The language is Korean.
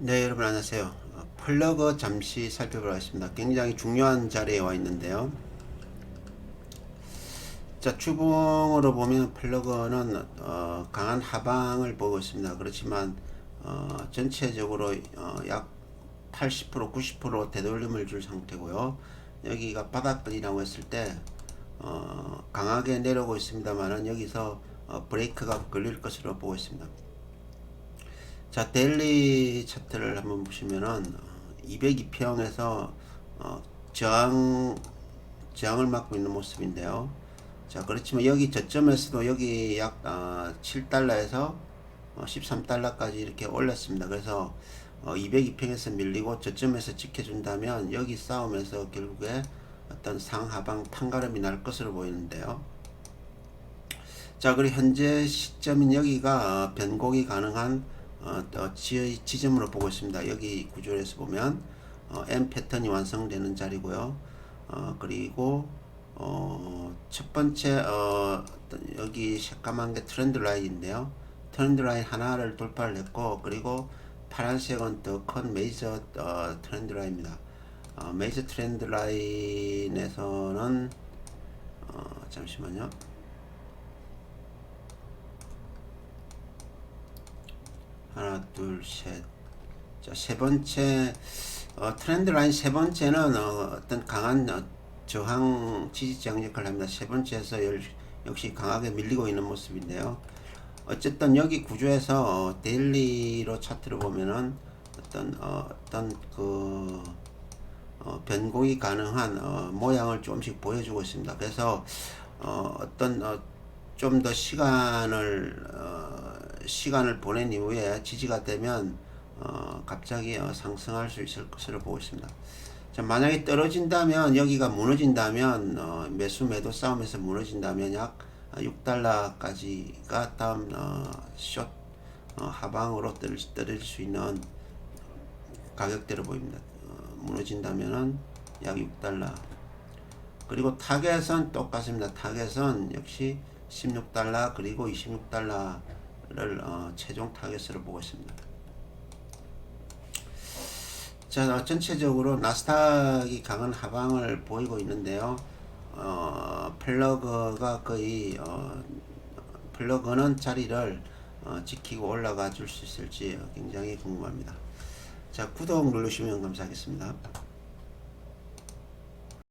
네, 여러분 안녕하세요. 어, 플러그 잠시 살펴보도록 하겠습니다. 굉장히 중요한 자리에 와 있는데요. 자, 추봉으로 보면 플러그는 어, 강한 하방을 보고 있습니다. 그렇지만 어, 전체적으로 어, 약 80% 90% 되돌림을 줄 상태고요. 여기가 바닥권이라고 했을 때 어, 강하게 내려오고 있습니다만은 여기서 어, 브레이크가 걸릴 것으로 보고 있습니다. 자, 데일리 차트를 한번 보시면은 202평에서 어, 저항 저항을 맞고 있는 모습인데요. 자, 그렇지만 여기 저점에서도 여기 약 어, 7달러에서 어, 13달러까지 이렇게 올렸습니다. 그래서 어, 202평에서 밀리고 저점에서 지켜준다면 여기 싸움에서 결국에 어떤 상하방 판가름이 날 것으로 보이는데요. 자, 그리고 현재 시점인 여기가 어, 변곡이 가능한 어, 또 지, 지점으로 보고 있습니다. 여기 구조에서 보면 어, M 패턴이 완성되는 자리고요. 어, 그리고 어, 첫 번째 어, 여기 새까만 게 트렌드 라인인데요. 트렌드 라인 하나를 돌파를 했고 그리고 파란색은 더 큰 메이저 어, 트렌드 라인입니다. 어, 메이저 트렌드 라인에서는 어, 잠시만요. 하나, 둘, 셋. 자, 세 번째, 어, 트렌드 라인 세 번째는 어, 어떤 강한 어, 저항 지지장 역할을 합니다. 세 번째에서 열, 역시 강하게 밀리고 있는 모습인데요. 어쨌든 여기 구조에서 어, 데일리로 차트를 보면은 어떤 어, 어떤 그 어, 변곡이 가능한 어, 모양을 조금씩 보여주고 있습니다. 그래서 어, 어떤 어, 좀 더 시간을 어, 시간을 보낸 이후에 지지가 되면 어, 갑자기 어, 상승할 수 있을 것으로 보고 있습니다. 자, 만약에 떨어진다면 여기가 무너진다면 어, 매수 매도 싸움에서 무너진다면 약 6달러까지가 다음 어, 숏 어, 하방으로 떨, 떨어질 수 있는 가격대로 보입니다. 어, 무너진다면은 약 6달러. 그리고 타겟은 똑같습니다. 타겟은 역시 16달러 그리고 26달러 를 어, 최종 타겟으로 보고 있습니다. 자, 어, 전체적으로 나스닥이 강한 하방을 보이고 있는데요. 어, 플러그가 거의 어, 플러그는 자리를 어, 지키고 올라가 줄 수 있을지 굉장히 궁금합니다. 자, 구독 누르시면 감사하겠습니다.